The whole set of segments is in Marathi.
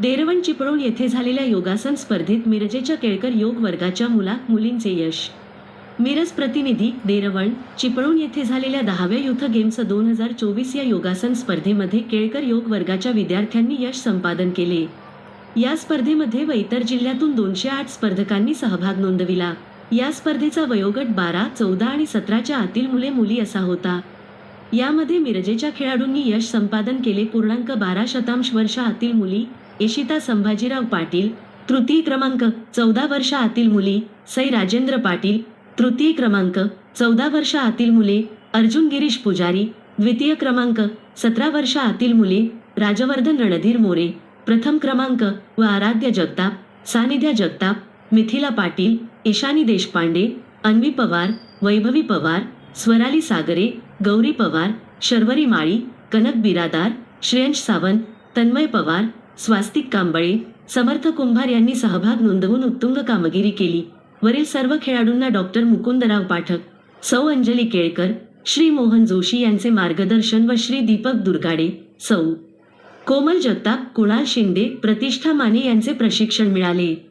देरवण चिपळूण येथे झालेल्या योगासन स्पर्धेत मिरजेच्या केळकर योग वर्गाच्या मुला मुलींचे यश. मिरज प्रतिनिधी देरवण चिपळूण येथे झालेल्या दहाव्या युथ गेम्स दोन हजार चोवीस या योगासन स्पर्धेमध्ये केळकर योग वर्गाच्या विद्यार्थ्यांनी यश संपादन केले. या स्पर्धेमध्ये व इतर जिल्ह्यातून दोनशे आठ स्पर्धकांनी सहभाग नोंदविला. या स्पर्धेचा वयोगट बारा चौदा आणि सतराच्या आतील मुले मुली असा होता. यामध्ये मिरजेच्या खेळाडूंनी यश संपादन केले. पूर्णांक बारा शतांश वर्ष आतील मुली इशिता संभाजीराव पाटील तृतीय क्रमांक चौदा वर्ष आतील मुली सई राजेंद्र पाटील तृतीय क्रमांक चौदा वर्ष आतील मुले अर्जुन गिरीश पुजारी द्वितीय क्रमांक सतरा वर्ष आतील मुले राजवर्धन रणधीर मोरे प्रथम क्रमांक व आराध्य जगताप सानिध्या जगताप मिथिला पाटील ईशानी देशपांडे अन्वी पवार वैभवी पवार स्वराली सागरे गौरी पवार शर्वरी माळी कनक बिरादार श्रेयंश सावंत तन्मय पवार स्वास्तिक कांबळे समर्थ कुंभार यांनी सहभाग नोंदवून उत्तुंग कामगिरी केली. वरील सर्व खेळाडूंना डॉक्टर मुकुंदराव पाठक सौ अंजली केळकर श्री मोहन जोशी यांचे मार्गदर्शन व श्री दीपक दुर्गाडे सौ. कोमल जगताप कुणाल शिंदे प्रतिष्ठा माने यांचे प्रशिक्षण मिळाले.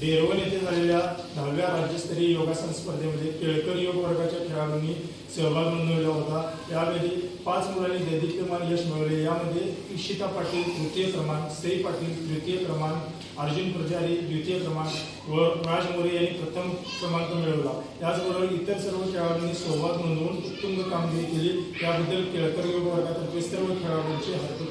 देरवण येथे झालेल्या दहाव्या राज्यस्तरीय योगासन स्पर्धेमध्ये केळकर योग वर्गाच्या खेळाडूंनी सहभाग नोंदवला होता. यावेळी पाच मुलांनी दैदिप्यमान यश मिळवले. यामध्ये इशिता पाटील तृतीय क्रमांक सई पाटील तृतीय क्रमांक अर्जुन पुजारी द्वितीय क्रमांक व राज मोरे यांनी प्रथम क्रमांक मिळवला. त्याचबरोबर इतर सर्व खेळाडूंनी सहभाग नोंदवून उत्तुंग कामगिरी केली. याबद्दल केळकर योग वर्गातर्फे सर्व खेळाडूंचे हार्दिक